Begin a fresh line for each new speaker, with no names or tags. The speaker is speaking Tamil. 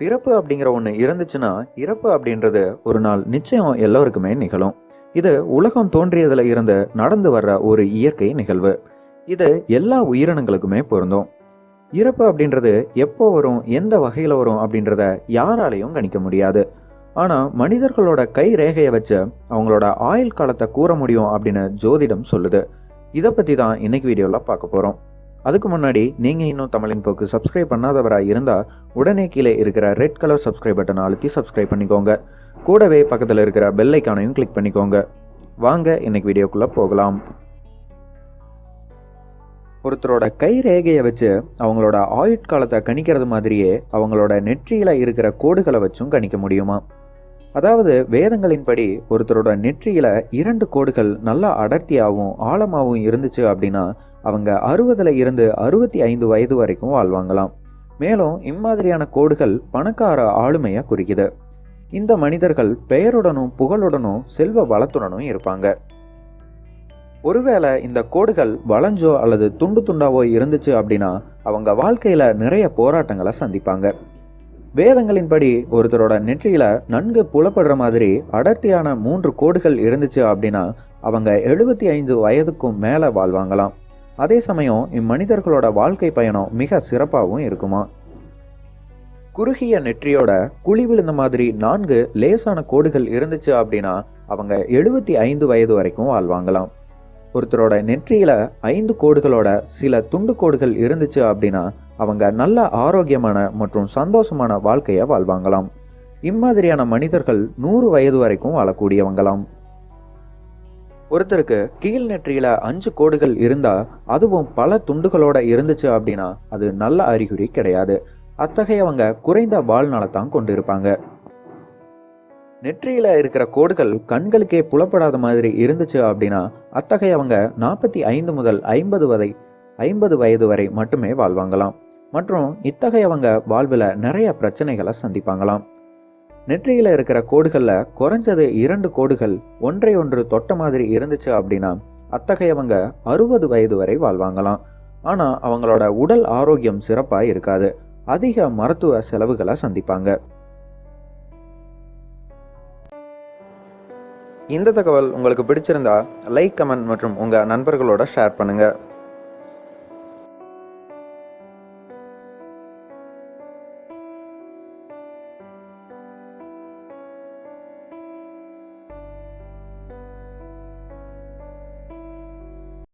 பிறப்பு அப்படிங்கிற ஒன்று இருந்துச்சுன்னா இறப்பு அப்படின்றது ஒரு நாள் நிச்சயம் எல்லோருக்குமே நிகழும். இது உலகம் தோன்றியதில் இருந்து நடந்து வர்ற ஒரு இயற்கை நிகழ்வு. இது எல்லா உயிரினங்களுக்குமே பொருந்தும். இறப்பு அப்படின்றது எப்போ வரும் எந்த வகையில் வரும் அப்படின்றத யாராலையும் கணிக்க முடியாது. ஆனால் மனிதர்களோட கை ரேகையை வச்சு அவங்களோட ஆயுள் காலத்தை கூற முடியும் அப்படின்னு ஜோதிடம் சொல்லுது. இதை பற்றி தான் இன்னைக்கு வீடியோவில் பார்க்க போகிறோம் அதுக்கு முன்னாடி நீங்கள் இன்னும் தமிழின் போக்கு சப்ஸ்கிரைப் பண்ணாதவராக இருந்தால் உடனே கீழே இருக்கிற ரெட் கலர் சப்ஸ்கிரைப் பட்டனை அழுத்தி சப்ஸ்கிரைப் பண்ணிக்கோங்க. கூடவே பக்கத்தில் இருக்கிற பெல் ஐக்கானையும் கிளிக் பண்ணிக்கோங்க. வாங்க இன்னைக்கு வீடியோக்குள்ளே போகலாம். ஒருத்தரோட கை ரேகையை வச்சு அவங்களோட ஆயுட்காலத்தை கணிக்கிறது மாதிரியே அவங்களோட நெற்றியில் இருக்கிற கோடுகளை வச்சும் கணிக்க முடியுமா? அதாவது வேதங்களின்படி ஒருத்தரோட நெற்றியில் இரண்டு கோடுகள் நல்லா அடர்த்தியாகவும் ஆழமாகவும் இருந்துச்சு அப்படின்னா அவங்க அறுபதுல இருந்து அறுபத்தி ஐந்து வயது வரைக்கும் வாழ்வாங்களாம். மேலும் இம்மாதிரியான கோடுகள் பணக்கார ஆளுமையை குறிக்குது. இந்த மனிதர்கள் பெயருடனும் புகழுடனும் செல்வ வளத்துடனும் இருப்பாங்க. ஒருவேளை இந்த கோடுகள் வளைஞ்சோ அல்லது துண்டு துண்டாவோ இருந்துச்சு அப்படின்னா அவங்க வாழ்க்கையில நிறைய போராட்டங்களை சந்திப்பாங்க. வேதங்களின்படி ஒருத்தரோட நெற்றியில நன்கு புலப்படுற மாதிரி அடர்த்தியான மூன்று கோடுகள் இருந்துச்சு அப்படின்னா அவங்க எழுபத்தி ஐந்து வயதுக்கும் மேல வாழ்வாங்களாம். அதே சமயம் இம்மனிதர்களோட வாழ்க்கை பயணம் மிக சிறப்பாகவும் இருக்குமா? குறுகிய நெற்றியோட குழி விழுந்த மாதிரி நான்கு லேசான கோடுகள் இருந்துச்சு அப்படின்னா அவங்க எழுபத்தி ஐந்து வயது வரைக்கும் வாழ்வாங்களாம். ஒருத்தரோட நெற்றியில ஐந்து கோடுகளோட சில துண்டு கோடுகள் இருந்துச்சு அப்படின்னா அவங்க நல்ல ஆரோக்கியமான மற்றும் சந்தோஷமான வாழ்க்கையை வாழ்வாங்களாம். இம்மாதிரியான மனிதர்கள் நூறு வயது வரைக்கும் வாழக்கூடியவங்களாம். ஒருத்தருக்கு கீழ் நெற்றியில அஞ்சு கோடுகள் இருந்தா அதுவும் பல துண்டுகளோட இருந்துச்சு அப்படின்னா அது நல்ல அறிகுறி கிடையாது. அத்தகையவங்க குறைந்த வாழ்நாளத்தான் கொண்டிருப்பாங்க. நெற்றியில இருக்கிற கோடுகள் கண்களுக்கே புலப்படாத மாதிரி இருந்துச்சு அப்படின்னா அத்தகையவங்க நாற்பத்தி ஐந்து முதல் ஐம்பது வரை ஐம்பது வயது வரை மட்டுமே வாழ்வாங்களாம். மற்றும் இத்தகையவங்க வாழ்வில் நிறைய பிரச்சனைகளை சந்திப்பாங்களாம். நெற்றியில் இருக்கிற கோடுகளில் குறைஞ்சது இரண்டு கோடுகள் ஒன்றை ஒன்று தொட்ட மாதிரி இருந்துச்சு அப்படின்னா அத்தகையவங்க அறுபது வயது வரை வாழ்வாங்களாம். ஆனால் அவங்களோட உடல் ஆரோக்கியம் சிறப்பாக இருக்காது. அதிக மருத்துவ செலவுகளை சந்திப்பாங்க. இந்த தகவல் உங்களுக்கு பிடிச்சிருந்தா லைக் கமெண்ட் மற்றும் உங்கள் நண்பர்களோட ஷேர் பண்ணுங்கள்